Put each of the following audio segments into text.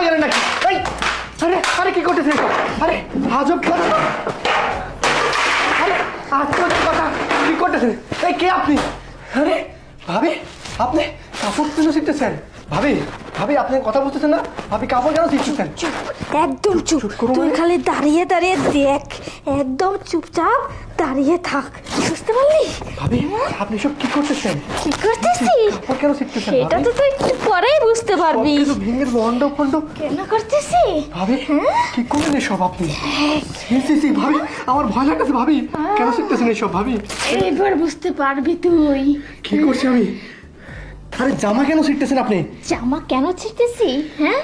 আরে আরে কি করতেছে আরে আজব কথা। আরে কথা কি করতেছেন এই কে আপনি? আরে ভাবি আপনি কাপড় কেন শিখতেছেন ভাবি ভাবি আপনি কথা বলতেছেন না? ভাবি কাপড় কেন শিখতেছেন একদম চুপ তুই? খালি দাঁড়িয়ে দাঁড়িয়ে দেখ। একদম চুপচাপ দাঁড়িয়ে থাক। বুঝতে পারলি? ভাবি আপনি সব কি করতেছেন? কি করতেছিস? কাপড় কেন শিখতেছেন এটা তো তুই পরেই বুঝতে পারবি। সবকিছু ভেঙে বন্ড ফন্ড কেন করতেছি? ভাবি কি করলেন এসব আপনি? সি, সি, সি, ভাবি আমার ভয় লাগতেছে ভাবি। কেন শিখতেছেন এসব ভাবি? এবার বুঝতে পারবি তুই। কি করছি আমি? আরে জামা কেন শিখতেছেন আপনি? জামা কেন ছিটতেছি? হ্যাঁ?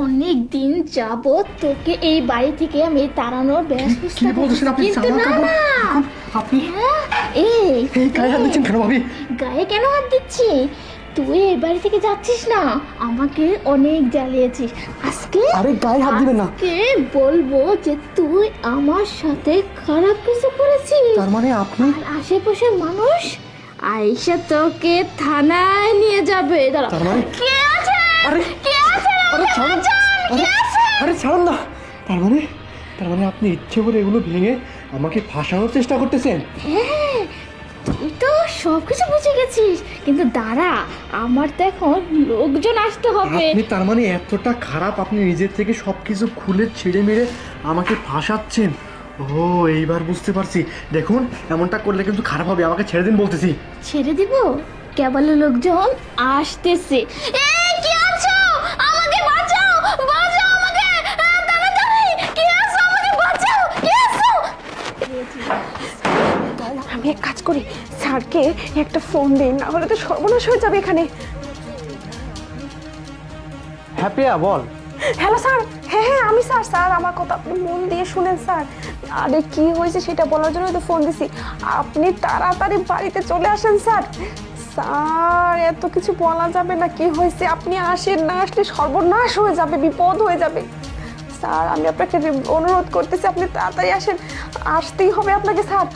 অনেক দিন যাবত তোকে এই বাড়ি থেকে আমি তাড়ানোর ব্যবস্থা আপনি? জামা হ্যাঁ, এই গায়ে হাত দিচ্ছেন কেন ভাবি? গায়ে কেন হাত দিচ্ছি? তুই এই বাড়ি থেকে যাচ্ছিস না? আমাকে অনেক জ্বালিয়েছিস। আজকে আরে গায়ে হাত দিবেন না। আজকে বলব যে তুই আমার সাথে খারাপ কিছু করেছিস। তার মানে আপনি? আর আশেপাশের মানুষ আইসা তোকে থানায় নিয়ে যাবে। দাঁড়া। তার মানে? কে আছে? আরে কে আছে? আরে ছাড়ুন। আরে আরে ছাড়ুন না। তার মানে? তার মানে আপনি ইচ্ছে করে এগুলো ভেঙে আমাকে ফাঁসানোর চেষ্টা করতেছেন। হ্যাঁ তুই তো সব কিছু বুঝে গেছিস। কিন্তু দাঁড়া আমার তো এখন লোকজন আসতে হবে। আপনি তার মানে এতটা খারাপ আপনি নিজের থেকে সব কিছু খুলে ছিঁড়ে মেরে আমাকে ফাঁসাচ্ছেন? ও এইবার বুঝতে পারছি। দেখুন এমনটা করলে কিন্তু খারাপ হবে আমাকে ছেড়ে দিন বলতেছি। ছেড়ে দিব? কেবল লোকজন আসতেছে। এই কি আছো আমাকে বাঁচাও বাঁচাও আমাকে আহ, তাড়াতাড়ি কি আছো আমাকে বাঁচাও কি আছো আমি এক কাজ করি স্যারকে একটা ফোন দিই না হলে তো সর্বনাশ হয়ে যাবে এখানে। হ্যাপিয়া বল। Hello sir. হ্যাঁ হ্যাঁ আমি স্যার স্যার আমার কথা আপনি মন দিয়ে শুনেন স্যার। আরে কি হয়েছে সেটা বলার জন্য তো ফোন দিছি। আপনি তাড়াতাড়ি বাড়িতে চলে আসেন স্যার। স্যার এত কিছু বলা যাবে না কি হয়েছে? আপনি আসেন না আসলে সর্বনাশ হয়ে যাবে বিপদ হয়ে যাবে। স্যার আমি আপনাকে অনুরোধ করতেছি আপনি তাড়াতাড়ি আসেন। আসতেই হবে আপনাকে স্যার।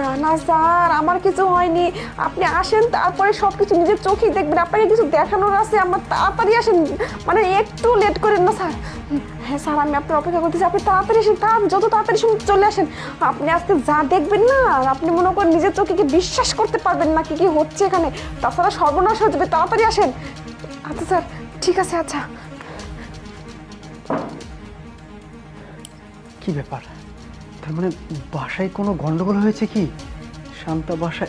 না না স্যার, আমার কিছু হয়নি। আপনি আসেন, তারপরে সব কিছু নিজের চোখেই দেখবেন। আপনাকে কিছু দেখানোর আছে, আমার তাড়াতাড়ি আসেন। মানে একটু লেট করেন না, স্যার। হ্যাঁ স্যার, আমি আপনার অপেক্ষা করতেছি। আপনি তাড়াতাড়ি আসেন, তার যত তাড়াতাড়ি শুন চলে আসেন। আপনি আজকে যা দেখবেন না আপনি মনে করেন নিজের চোখে কি বিশ্বাস করতে পারবেন না, কি কি হচ্ছে এখানে। তাছাড়া সর্বনাশ হয়ে যাবে, তাড়াতাড়ি আসেন। আচ্ছা স্যার, ঠিক আছে আচ্ছা। কি ব্যাপার? তার মানে বাসায় কোনো গন্ডগোল হয়েছে কি? শান্তা বাসায়